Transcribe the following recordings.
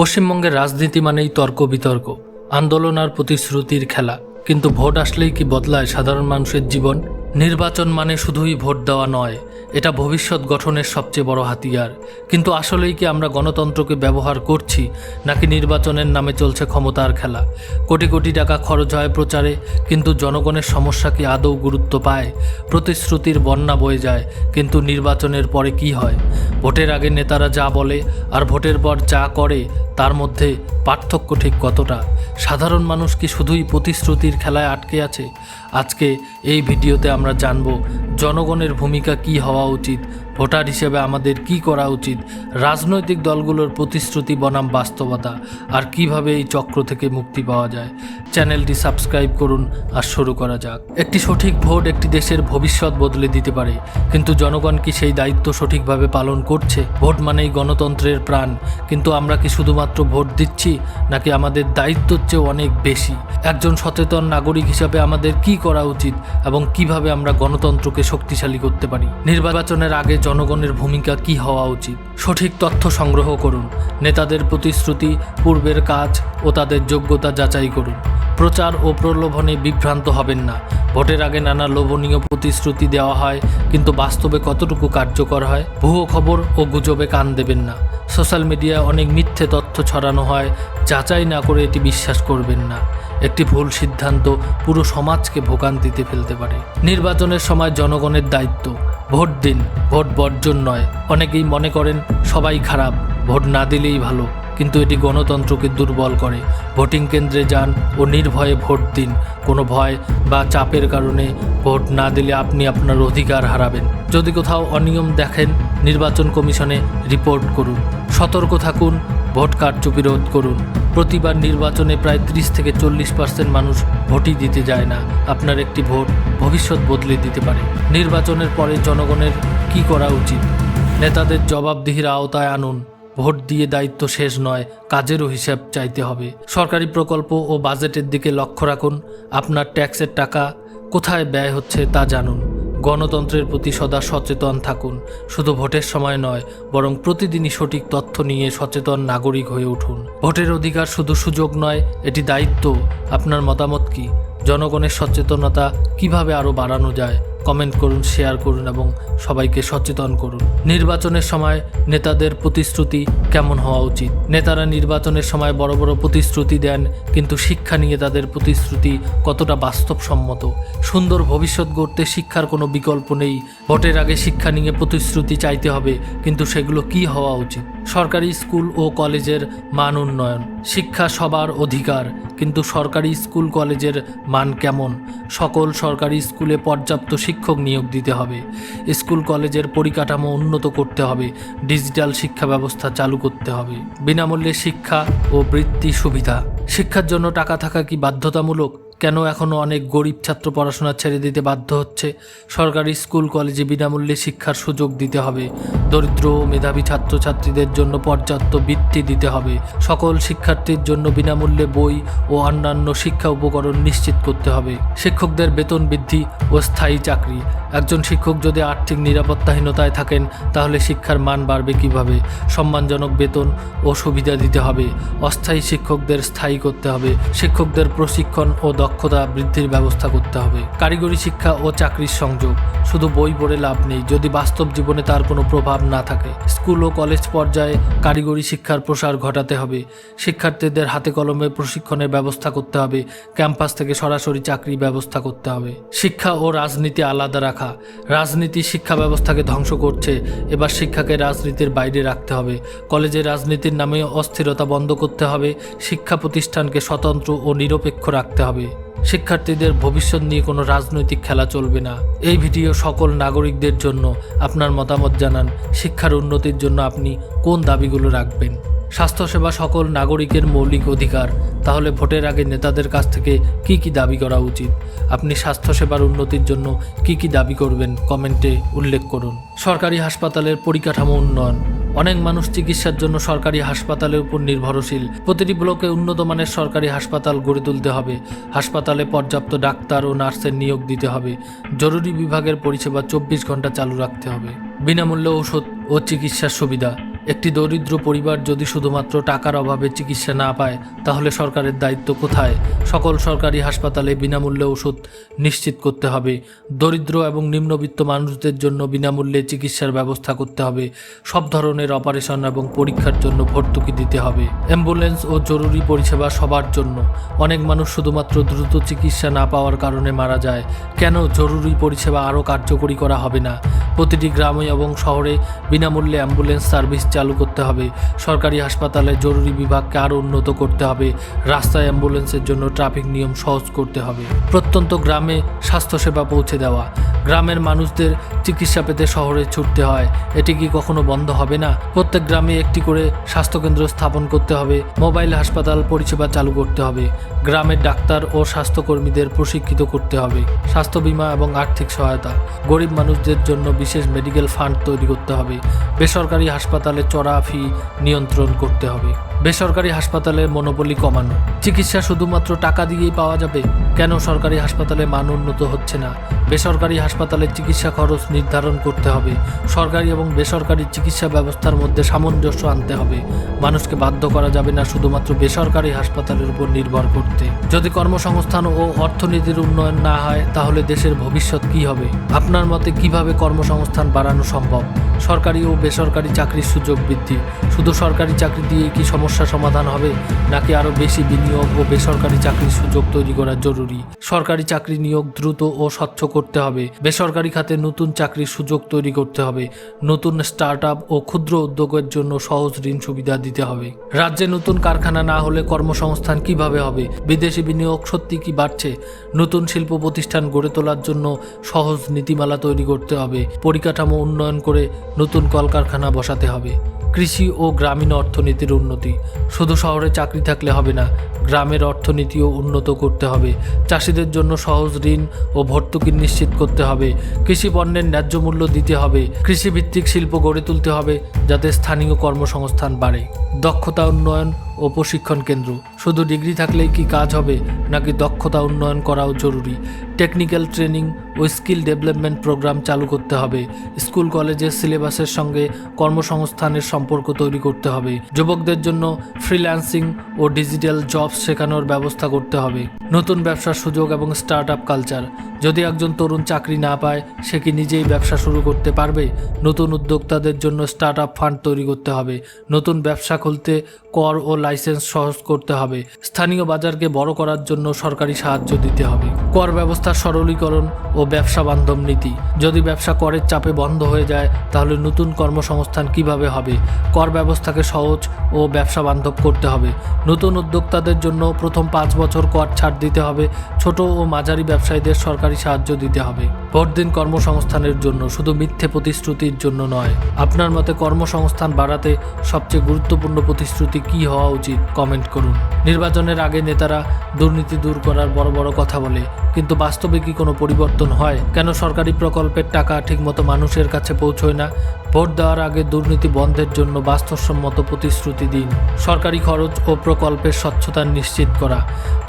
পশ্চিমবঙ্গের রাজনীতি মানেই তর্ক বিতর্ক, আন্দোলন আর প্রতিশ্রুতির খেলা। কিন্তু ভোট আসলেই কি বদলায় সাধারণ মানুষের জীবন? নির্বাচন মানে শুধুই ভোট দেওয়া নয় এটা ভবিষ্যৎ গঠনের সবচেয়ে বড় হাতিয়ার। কিন্তু আসলেই কি আমরা গণতন্ত্রকে ব্যবহার করছি, নাকি নির্বাচনের নামে চলছে ক্ষমতার খেলা? কোটি কোটি টাকা খরচ হয় প্রচারে, কিন্তু জনগণের সমস্যা কি আদৌ গুরুত্ব পায়? প্রতিশ্রুতির বন্যা বয়ে যায়, কিন্তু নির্বাচনের পরে কি হয়? ভোটের আগে নেতারা যা বলে আর ভোটের পর যা করে, তার মধ্যে পার্থক্য ঠিক কতটা? সাধারণ মানুষ কি শুধুই প্রতিশ্রুতির খেলায় আটকে আছে? আজকে এই ভিডিওতে আমরা জানব জনগণের ভূমিকা কি হওয়া উচিত? ভোটার হিসেবে আমাদের কি করা উচিত? রাজনৈতিক দলগুলোর প্রতিশ্রুতি বনাম বাস্তবতা। আর কীভাবে এই চক্র থেকে মুক্তি পাওয়া যায়? চ্যানেলটি সাবস্ক্রাইব করুন আর শুরু করা যাক। একটি সঠিক ভোট একটি দেশের ভবিষ্যৎ বদলে দিতে পারে। কিন্তু জনগণ কি সেই দায়িত্ব সঠিকভাবে পালন করছে? ভোট মানেই গণতন্ত্রের প্রাণ। কিন্তু আমরা কি শুধুমাত্র ভোট দিচ্ছি? নাকি আমাদের দায়িত্বর চেয়ে অনেক বেশি? একজন সচেতন নাগরিক হিসাবে আমাদের কি করা উচিত? এবং কীভাবে আমরা গণতন্ত্রকে শক্তিশালী করতে পারি। নির্বাচনের আগে জনগণের ভূমিকা কি হওয়া উচিত? সঠিক তথ্য সংগ্রহ করুন। নেতাদের প্রতিশ্রুতি, পূর্বের কাজ ও তাদের যোগ্যতা যাচাই করুন। প্রচার ও প্রলোভনে বিভ্রান্ত হবেন না। ভোটের আগে নানা লোভনীয় প্রতিশ্রুতি দেওয়া হয়, কিন্তু বাস্তবে কতটুকু কার্যকর হয়, ভুয়ো খবর ও গুজবে কান দেবেন না। সোশ্যাল মিডিয়ায় অনেক মিথ্যে তথ্য ছড়ানো হয়, যাচাই না করে এটি বিশ্বাস করবেন না। একটি ভুল সিদ্ধান্ত পুরো সমাজকে ভোগান্তিতে ফেলতে পারে। নির্বাচনের সময় জনগণের দায়িত্ব, ভোট দিন, ভোট বর্জন নয়। অনেকেই মনে করেন সবাই খারাপ, ভোট না দিলেই ভালো, কিন্তু এটি গণতন্ত্রকে দুর্বল করে। ভোটিং কেন্দ্রে যান ও নির্ভয়ে ভোট দিন। কোনো ভয় বা চাপের কারণে ভোট না দিলে আপনি আপনার অধিকার হারাবেন। যদি কোথাও অনিয়ম দেখেন, নির্বাচন কমিশনে রিপোর্ট করুন। সতর্ক থাকুন ভোট কারচুপি রোধ করুন। প্রতিবার নির্বাচনে প্রায় ত্রিশ থেকে চল্লিশ পার্সেন্ট মানুষ ভোটই দিতে যায় না। আপনার একটি ভোট ভবিষ্যৎ বদলে দিতে পারে। নির্বাচনের পরে জনগণের কি করা উচিত? নেতাদের জবাবদিহির আওতায় আনুন। ভোট দিয়ে দায়িত্ব শেষ নয়, কাজেরও হিসাব চাইতে হবে। সরকারি প্রকল্প ও বাজেটের দিকে লক্ষ্য রাখুন। আপনার ট্যাক্সের টাকা কোথায় ব্যয় হচ্ছে তা জানুন। গণতন্ত্রের প্রতি সদা সচেতন থাকুন। শুধু ভোটের সময় নয়, বরং প্রতিদিনই সঠিক তথ্য নিয়ে সচেতন নাগরিক হয়ে উঠুন। ভোটের অধিকার শুধু সুযোগ নয়, এটি দায়িত্ব। আপনার মতামত কি? জনগণের সচেতনতা কীভাবে আরও বাড়ানো যায়? কমেন্ট করুন, শেয়ার করুন এবং সবাইকে সচেতন করুন। নির্বাচনের সময় নেতাদের প্রতিশ্রুতি কেমন হওয়া উচিত? নেতারা নির্বাচনের সময় বড় বড় প্রতিশ্রুতি দেন, কিন্তু শিক্ষা নিয়ে তাদের প্রতিশ্রুতি কতটা বাস্তবসম্মত? সুন্দর ভবিষ্যৎ গড়তে শিক্ষার কোনো বিকল্প নেই। ভোটের আগে শিক্ষা নিয়ে প্রতিশ্রুতি চাইতে হবে, কিন্তু সেগুলো কি হওয়া উচিত? সরকারি স্কুল ও কলেজের মান উন্নয়ন। শিক্ষা সবার অধিকার, কিন্তু সরকারি স্কুল কলেজের মান কেমন? সকল সরকারি স্কুলে পর্যাপ্ত শিক্ষক নিয়োগ দিতে হবে। স্কুল, কলেজের পরিকাঠামো উন্নত করতে হবে। ডিজিটাল শিক্ষা ব্যবস্থা চালু করতে হবে। বিনামূল্যে শিক্ষা ও বৃত্তি সুবিধা। শিক্ষার জন্য টাকা থাকা কি বাধ্যতামূলক? কেন এখনও অনেক গরিব ছাত্র পড়াশোনা ছেড়ে দিতে বাধ্য হচ্ছে? সরকারি স্কুল, কলেজে বিনামূল্যে শিক্ষার সুযোগ দিতে হবে। দরিদ্র ও মেধাবী ছাত্রছাত্রীদের জন্য পর্যাপ্ত বৃত্তি দিতে হবে। সকল শিক্ষার্থীর জন্য বিনামূল্যে বই ও অন্যান্য শিক্ষা উপকরণ নিশ্চিত করতে হবে। শিক্ষকদের বেতন বৃদ্ধি ও স্থায়ী চাকরি। একজন শিক্ষক যদি আর্থিক নিরাপত্তাহীনতায় থাকেন, তাহলে শিক্ষার মান বাড়বে কীভাবে? সম্মানজনক বেতন ও সুবিধা দিতে হবে। অস্থায়ী শিক্ষকদের স্থায়ী করতে হবে। শিক্ষকদের প্রশিক্ষণ ও দক্ষতা বৃদ্ধির ব্যবস্থা করতে হবে। কারিগরি শিক্ষা ও চাকরির সংযোগ। শুধু বই পড়ে লাভ নেই, যদি বাস্তব জীবনে তার কোনো প্রভাব না থাকে। স্কুল ও কলেজ পর্যায়ে কারিগরি শিক্ষার প্রসার ঘটাতে হবে। শিক্ষার্থীদের হাতে কলমে প্রশিক্ষণের ব্যবস্থা করতে হবে। ক্যাম্পাস থেকে সরাসরি চাকরি ব্যবস্থা করতে হবে। শিক্ষা ও রাজনীতি আলাদা রাখা। রাজনীতি শিক্ষা ব্যবস্থাকে ধ্বংস করছে। এবার শিক্ষাকে রাজনীতির বাইরে রাখতে হবে। কলেজে রাজনীতির নামে অস্থিরতা বন্ধ করতে হবে। শিক্ষা প্রতিষ্ঠানকে স্বতন্ত্র ও নিরপেক্ষ রাখতে হবে। শিক্ষার্থীদের ভবিষ্যৎ নিয়ে কোনো রাজনৈতিক খেলা চলবে না। এই ভিডিও সকল নাগরিকদের জন্য আপনার মতামত জানান। শিক্ষার উন্নতির জন্য আপনি কোন দাবিগুলো রাখবেন? স্বাস্থ্যসেবা সকল নাগরিকের মৌলিক অধিকার। তাহলে ভোটের আগে নেতাদের কাছ থেকে কি কি দাবি করা উচিত? আপনি স্বাস্থ্যসেবার উন্নতির জন্য কি কি দাবি করবেন? কমেন্টে উল্লেখ করুন। সরকারি হাসপাতালের পরিকাঠামো উন্নয়ন। অনেক মানুষ চিকিৎসার জন্য সরকারি হাসপাতালের উপর নির্ভরশীল। প্রতিটি ব্লকে উন্নত মানের সরকারি হাসপাতাল গড়ে তুলতে হবে। হাসপাতালে পর্যাপ্ত ডাক্তার ও নার্সের নিয়োগ দিতে হবে। জরুরি বিভাগের পরিষেবা চব্বিশ ঘণ্টা চালু রাখতে হবে। বিনামূল্যে ওষুধ ও চিকিৎসার সুবিধা। একটি দরিদ্র পরিবার যদি শুধুমাত্র টাকার অভাবে চিকিৎসা না পায়, তাহলে সরকারের দায়িত্ব কোথায়? সকল সরকারি হাসপাতালে বিনামূল্যে ওষুধ নিশ্চিত করতে হবে। দরিদ্র এবং নিম্নবিত্ত মানুষদের জন্য বিনামূল্যে চিকিৎসার ব্যবস্থা করতে হবে। সব ধরনের অপারেশন এবং পরীক্ষার জন্য ভর্তুকি দিতে হবে। অ্যাম্বুলেন্স ও জরুরি পরিষেবা সবার জন্য। অনেক মানুষ শুধুমাত্র দ্রুত চিকিৎসা না পাওয়ার কারণে মারা যায়। কেন জরুরি পরিষেবা আরও কার্যকরী করা হবে না? প্রতিটি গ্রামে এবং শহরে বিনামূল্যে অ্যাম্বুলেন্স সার্ভিস চালু করতে হবে। সরকারি হাসপাতালে জরুরি বিভাগকে আরও উন্নত করতে হবে। রাস্তায় অ্যাম্বুলেন্সের জন্য ট্রাফিক নিয়ম সহজ করতে হবে। প্রত্যন্ত গ্রামে স্বাস্থ্যসেবা পৌঁছে দেওয়া। গ্রামের মানুষদের চিকিৎসা পেতে শহরে ছুটতে হয়। এটি কি কখনো বন্ধ হবে না? প্রত্যেক গ্রামে একটি করে স্বাস্থ্যকেন্দ্র স্থাপন করতে হবে। মোবাইল হাসপাতাল পরিষেবা চালু করতে হবে। গ্রামের ডাক্তার ও স্বাস্থ্যকর্মীদের প্রশিক্ষিত করতে হবে। স্বাস্থ্য বীমা এবং আর্থিক সহায়তা। গরিব মানুষদের জন্য বিশেষ মেডিকেল ফান্ড তৈরি করতে হবে। বেসরকারি হাসপাতালে চড়া ফি নিয়ন্ত্রণ করতে হবে। বেসরকারি হাসপাতালে মনোপলি কমানো। চিকিৎসা শুধুমাত্র টাকা দিয়েই পাওয়া যাবে? কেন সরকারি হাসপাতালে মান উন্নত হচ্ছে না? বেসরকারি হাসপাতালে চিকিৎসা খরচ নির্ধারণ করতে হবে। সরকারি এবং বেসরকারি চিকিৎসা ব্যবস্থার মধ্যে সামঞ্জস্য আনতে হবে। মানুষকে বাধ্য করা যাবে না শুধুমাত্র বেসরকারি হাসপাতালের উপর নির্ভর করতে। যদি কর্মসংস্থান ও অর্থনীতির উন্নয়ন না হয়, তাহলে দেশের ভবিষ্যৎ কি হবে? আপনার মতে কীভাবে কর্মসংস্থান বাড়ানো সম্ভব? সরকারি ও বেসরকারি চাকরির সুযোগ বৃদ্ধি। শুধু সরকারি চাকরি দিয়ে কি সমস্যা সমাধান হবে, নাকি আরও বেশি বিনিয়োগ ও বেসরকারি চাকরির সুযোগ তৈরি করা জরুরি? সরকারি চাকরি নিয়োগ দ্রুত ও স্বচ্ছ করতে হবে, বেসরকারি খাতে নতুন চাকরির সুযোগ তৈরি করতে হবে, নতুন স্টার্ট ও ক্ষুদ্র উদ্যোগের জন্য সহজ ঋণ সুবিধা দিতে হবে। রাজ্যে নতুন কারখানা না হলে কর্মসংস্থান কীভাবে হবে? বিদেশি বিনিয়োগ সত্যি কি বাড়ছে? নতুন শিল্প প্রতিষ্ঠান গড়ে তোলার জন্য সহজ নীতিমালা তৈরি করতে হবে, পরিকাঠামো উন্নয়ন করে নতুন কলকারখানা বসাতে হবে। কৃষি ও গ্রামীণ অর্থনীতির উন্নতি। শুধু শহরে চাকরি থাকলে হবে না, গ্রামের অর্থনীতিও উন্নত করতে হবে। চাষিদের জন্য সহজ ঋণ ও ভর্তুকি নিশ্চিত করতে হবে। কৃষি পণ্যের ন্যায্য মূল্য দিতে হবে। কৃষিভিত্তিক শিল্প গড়ে তুলতে হবে যাতে স্থানীয় কর্মসংস্থান বাড়ে। দক্ষতা উন্নয়ন ও প্রশিক্ষণ কেন্দ্র। শুধু ডিগ্রি থাকলেই কি কাজ হবে, নাকি দক্ষতা উন্নয়ন করাও জরুরি? টেকনিক্যাল ট্রেনিং ও স্কিল ডেভেলপমেন্ট প্রোগ্রাম চালু করতে হবে। স্কুল, কলেজের সিলেবাসের সঙ্গে কর্মসংস্থানের সম্পর্ক তৈরি করতে হবে। যুবকদের জন্য ফ্রিল্যান্সিং ও ডিজিটাল জব শেখানোর ব্যবস্থা করতে হবে। নতুন ব্যবসার সুযোগ এবং স্টার্ট আপ কালচার যদি একজন তরুণ চাকরি না পায়, সে কি নিজেই ব্যবসা শুরু করতে পারবে? নতুন উদ্যোক্তাদের জন্য স্টার্ট আপ ফান্ড তৈরি করতে হবে। নতুন ব্যবসা খুলতে কর ও লাইসেন্স সহজ করতে হবে। স্থানীয় বাজারকে বড় করার জন্য সরকারি সাহায্য দিতে হবে। কর ব্যবস্থার সরলীকরণ ও ব্যবসা বান্ধব নীতি। যদি ব্যবসা করের চাপে বন্ধ হয়ে যায়, তাহলে নতুন কর্মসংস্থান কীভাবে হবে? কর ব্যবস্থাকে সহজ ও ব্যবসা বান্ধব করতে হবে। নতুন উদ্যোক্তাদের জন্য প্রথম পাঁচ বছর কর ছাড় দিতে হবে। ছোট ও মাঝারি ব্যবসায়ীদের সরকারি সাহায্য দিতে হবে। ভোট দিন কর্মসংস্থানের জন্য, শুধু মিথ্যে প্রতিশ্রুতির জন্য নয়। আপনার মতে কর্মসংস্থান বাড়াতে সবচেয়ে গুরুত্বপূর্ণ প্রতিশ্রুতি কি হওয়া উচিত? কমেন্ট করুন। নির্বাচনের আগে নেতারা দুর্নীতি দূর করার বড় বড় কথা বলে, কিন্তু বাস্তবে কি কোনো পরিবর্তন হয়? কেন সরকারি প্রকল্পের টাকা ঠিকমতো মানুষের কাছে পৌঁছয় না? ভোট দেওয়ার আগে দুর্নীতি বন্ধের জন্য বাস্তবসম্মত প্রতিশ্রুতি দিন। সরকারি খরচ ও প্রকল্পের স্বচ্ছতা নিশ্চিত করা।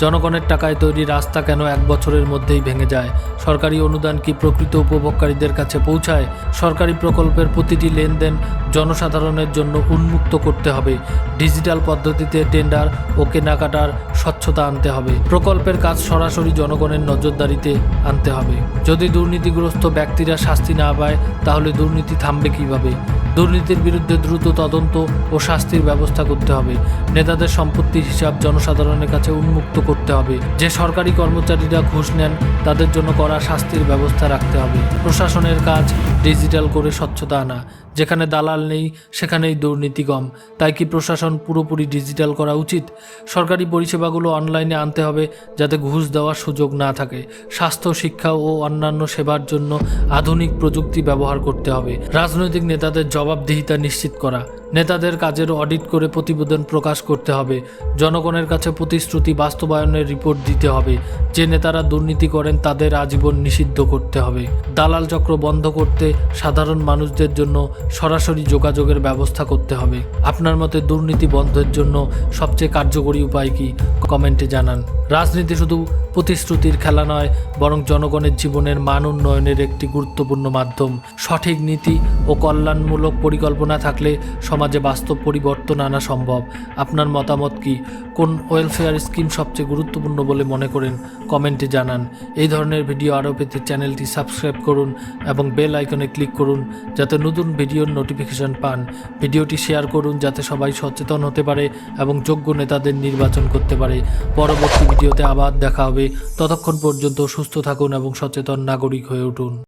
জনগণের টাকায় তৈরি রাস্তা কেন এক বছরের মধ্যেই ভেঙে যায়? সরকারি অনুদান কি প্রকৃত উপভোগকারীদের কাছে পৌঁছায়? সরকারি প্রকল্পের প্রতিটি লেনদেন জনসাধারণের জন্য উন্মুক্ত করতে হবে। ডিজিটাল পদ্ধতিতে টেন্ডার ও কেনাকাটার স্বচ্ছতা আনতে হবে। প্রকল্পের কাজ সরাসরি জনগণের নজরদারিতে আনতে হবে। যদি দুর্নীতিগ্রস্ত ব্যক্তিরা শাস্তি না পায়, তাহলে দুর্নীতি থামবে কীভাবে? দুর্নীতির বিরুদ্ধে দ্রুত তদন্ত ও শাস্তির ব্যবস্থা করতে হবে। নেতাদের সম্পত্তির হিসাব জনসাধারণের কাছে উন্মুক্ত করতে হবে। যে সরকারি কর্মচারীরা ঘুষ নেন, তাদের জন্য করা শাস্তির ব্যবস্থা রাখতে হবে। প্রশাসনের কাজ ডিজিটাল করে স্বচ্ছতা আনা। যেখানে দালাল নেই, সেখানেই দুর্নীতি কম। তাই কি প্রশাসন পুরোপুরি ডিজিটাল করা উচিত? সরকারি পরিষেবাগুলো অনলাইনে আনতে হবে যাতে ঘুষ দেওয়ার সুযোগ না থাকে। স্বাস্থ্য, শিক্ষা ও অন্যান্য সেবার জন্য আধুনিক প্রযুক্তি ব্যবহার করতে হবে। রাজনৈতিক নেতাদের জবাবদিহিতা নিশ্চিত করা। নেতাদের কাজের অডিট করে প্রতিবেদন প্রকাশ করতে হবে। জনগণের কাছে প্রতিশ্রুতি বাস্তবায়নের রিপোর্ট দিতে হবে। যে নেতারা দুর্নীতি করেন তাদের আজীবন নিষিদ্ধ করতে হবে। দালাল চক্র বন্ধ করতে সাধারণ মানুষদের জন্য সরাসরি যোগাযোগের ব্যবস্থা করতে হবে। আপনার মতে দুর্নীতি বন্ধের জন্য সবচেয়ে কার্যকরী উপায় কি? কমেন্টে জানান। রাজনীতি শুধু প্রতিশ্রুতির খেলা নয়, বরং জনগণের জীবনের মান উন্নয়নের একটি গুরুত্বপূর্ণ মাধ্যম। সঠিক নীতি ও কল্যাণমূলক পরিকল্পনা থাকলে সমাজ সমাজে বাস্তব পরিবর্তন আনা সম্ভব? আপনার মতামত কি? কোন ওয়েলফেয়ার স্কিম সবচেয়ে গুরুত্বপূর্ণ বলে মনে করেন? কমেন্টে জানান। এই ধরনের ভিডিও আরও পেতে চ্যানেলটি সাবস্ক্রাইব করুন এবং বেল আইকনে ক্লিক করুন যাতে নতুন ভিডিওর নোটিফিকেশন পান। ভিডিওটি শেয়ার করুন যাতে সবাই সচেতন হতে পারে এবং যোগ্য নেতাদের নির্বাচন করতে পারে। পরবর্তী ভিডিওতে আবার দেখা হবে। ততক্ষণ পর্যন্ত সুস্থ থাকুন এবং সচেতন নাগরিক হয়ে উঠুন।